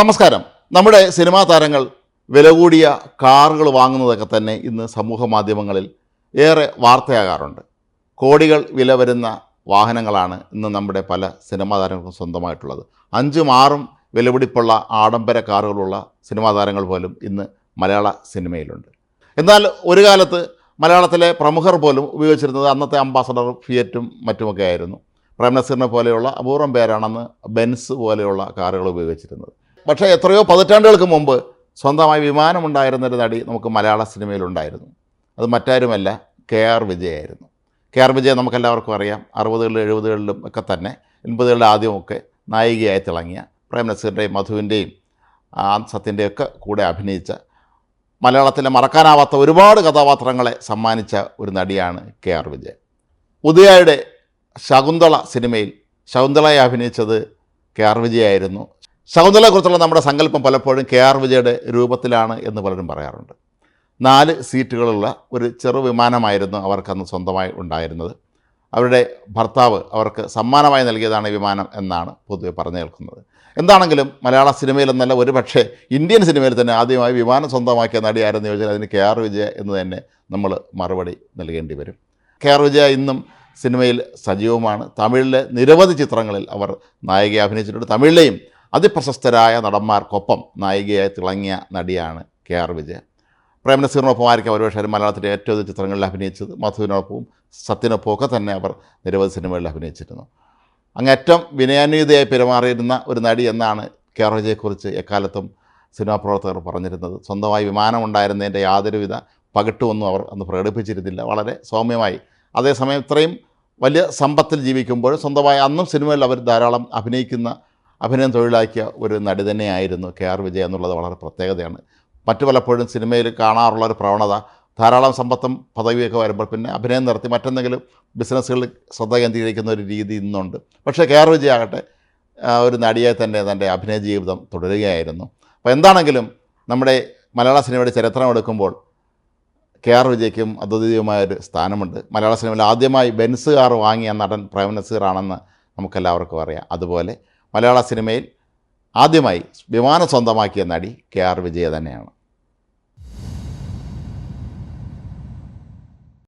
നമസ്കാരം. നമ്മുടെ സിനിമാ താരങ്ങൾ വില കൂടിയ കാറുകൾ വാങ്ങുന്നതൊക്കെ തന്നെ ഇന്ന് സമൂഹ മാധ്യമങ്ങളിൽ ഏറെ വാർത്തയാകാറുണ്ട്. കോടികൾ വില വരുന്ന വാഹനങ്ങളാണ് ഇന്ന് നമ്മുടെ പല സിനിമാ താരങ്ങൾക്കും സ്വന്തമായിട്ടുള്ളത്. അഞ്ചും ആറും വിലപിടിപ്പുള്ള ആഡംബര കാറുകളുള്ള സിനിമാ താരങ്ങൾ പോലും ഇന്ന് മലയാള സിനിമയിലുണ്ട്. എന്നാൽ ഒരു കാലത്ത് മലയാളത്തിലെ പ്രമുഖർ പോലും ഉപയോഗിച്ചിരുന്നത് അന്നത്തെ അംബാസഡർ ഫിയറ്റും മറ്റുമൊക്കെ ആയിരുന്നു. പ്രേംനസീറിനെ പോലെയുള്ള അപൂർവം പേരാണെന്ന് ബെൻസ് പോലെയുള്ള കാറുകൾ ഉപയോഗിച്ചിരുന്നത്. പക്ഷേ എത്രയോ പതിറ്റാണ്ടുകൾക്ക് മുമ്പ് സ്വന്തമായി വിമാനമുണ്ടായിരുന്നൊരു നടി നമുക്ക് മലയാള സിനിമയിലുണ്ടായിരുന്നു. അത് മറ്റാരുമല്ല കെ ആർ വിജയായിരുന്നു. കെ ആർ വിജയ നമുക്കെല്ലാവർക്കും അറിയാം. അറുപതുകളിലും എഴുപതുകളിലും ഒക്കെ തന്നെ എൺപതുകളുടെ ആദ്യമൊക്കെ നായികയായി തിളങ്ങിയ പ്രേം നസീറിന്റെയും മധുവിന്റെയും സത്യന്റെയും ഒക്കെ കൂടെ അഭിനയിച്ച മലയാളത്തിലെ മറക്കാനാവാത്ത ഒരുപാട് കഥാപാത്രങ്ങളെ സമ്മാനിച്ച ഒരു നടിയാണ് കെ ആർ വിജയ. ഉദയയുടെ ശകുന്തള സിനിമയിൽ ശകുന്തളയെ അഭിനയിച്ചത് കെ ആർ വിജയായിരുന്നു ശകുന്തളയെക്കുറിച്ചുള്ള നമ്മുടെ സങ്കല്പം പലപ്പോഴും കെ ആർ വിജയുടെ രൂപത്തിലാണ് എന്ന് പലരും പറയാറുണ്ട്. നാല് സീറ്റുകളുള്ള ഒരു ചെറു വിമാനമായിരുന്നു അവർക്കന്ന് സ്വന്തമായി ഉണ്ടായിരുന്നത്. അവരുടെ ഭർത്താവ് അവർക്ക് സമ്മാനമായി നൽകിയതാണ് ഈ വിമാനം എന്നാണ് പൊതുവെ പറഞ്ഞു കേൾക്കുന്നത്. എന്താണെങ്കിലും മലയാള സിനിമയിൽ എന്നല്ല ഒരു പക്ഷേ ഇന്ത്യൻ സിനിമയിൽ തന്നെ ആദ്യമായി വിമാനം സ്വന്തമാക്കിയ നടിയായിരുന്നു ചോദിച്ചാൽ അതിന് കെ ആർ വിജയ എന്ന് തന്നെ നമ്മൾ മറുപടി നൽകേണ്ടി വരും. കെ ആർ വിജയ ഇന്നും സിനിമയിൽ സജീവമാണ്. തമിഴിലെ നിരവധി ചിത്രങ്ങളിൽ അവർ നായികയെ അഭിനയിച്ചിട്ടുണ്ട്. തമിഴിലെയും അതിപ്രശസ്തരായ നടന്മാർക്കൊപ്പം നായികയായി തിളങ്ങിയ നടിയാണ് കെ ആർ വിജയ പ്രേംനസീറിനൊപ്പം ആയിരിക്കും ഒരുപക്ഷെ മലയാളത്തിലെ ഏറ്റവും ചിത്രങ്ങളിൽ അഭിനയിച്ചത്. മധുവിനൊപ്പവും സത്യനൊപ്പവും ഒക്കെ തന്നെ അവർ നിരവധി സിനിമകളിൽ അഭിനയിച്ചിരുന്നു. അങ്ങേറ്റം വിനയാന്വിതയായി പെരുമാറിയിരുന്ന ഒരു നടി എന്നാണ് കെ ആർ വിജയെക്കുറിച്ച് എക്കാലത്തും സിനിമാ പ്രവർത്തകർ പറഞ്ഞിരുന്നത്. സ്വന്തമായി വിമാനം ഉണ്ടായിരുന്നതിന്റെ യാതൊരുവിധ പകിട്ടുമൊന്നും അവർ അന്ന് പ്രകടിപ്പിച്ചിരുന്നില്ല. വളരെ സൗമ്യമായി. അതേസമയം ഇത്രയും വലിയ സമ്പത്തിൽ ജീവിക്കുമ്പോൾ സ്വന്തമായി അന്നും സിനിമയിൽ അവർ ധാരാളം അഭിനയിക്കുന്ന അഭിനയം തൊഴിലാക്കിയ ഒരു നടി തന്നെയായിരുന്നു കെ ആർ വിജയ എന്നുള്ളത് വളരെ പ്രത്യേകതയാണ്. മറ്റു പലപ്പോഴും സിനിമയിൽ കാണാറുള്ള ഒരു പ്രവണത ധാരാളം സമ്പത്തും പദവിയൊക്കെ വരുമ്പോൾ പിന്നെ അഭിനയം നിർത്തി മറ്റെന്തെങ്കിലും ബിസിനസ്സുകളിൽ ശ്രദ്ധ കേന്ദ്രീകരിക്കുന്ന ഒരു രീതി ഇന്നുണ്ട്. പക്ഷേ കെ ആർ വിജയ ആകട്ടെ ഒരു നടിയായി തന്നെ തന്റെ അഭിനയ ജീവിതം തുടരുകയായിരുന്നു. അപ്പോൾ എന്താണെങ്കിലും നമ്മുടെ മലയാള സിനിമയുടെ ചരിത്രം എടുക്കുമ്പോൾ കെ ആർ വിജയ്ക്കും അദ്വിതീയമായൊരു സ്ഥാനമുണ്ട്. മലയാള സിനിമയിൽ ആദ്യമായി ബെൻസ് കാർ വാങ്ങിയ നടൻ പ്രേം നമുക്കെല്ലാവർക്കും അറിയാം. അതുപോലെ മലയാള സിനിമയിൽ ആദ്യമായി വിമാനം സ്വന്തമാക്കിയ നടി കെ ആർ വിജയ തന്നെയാണ്.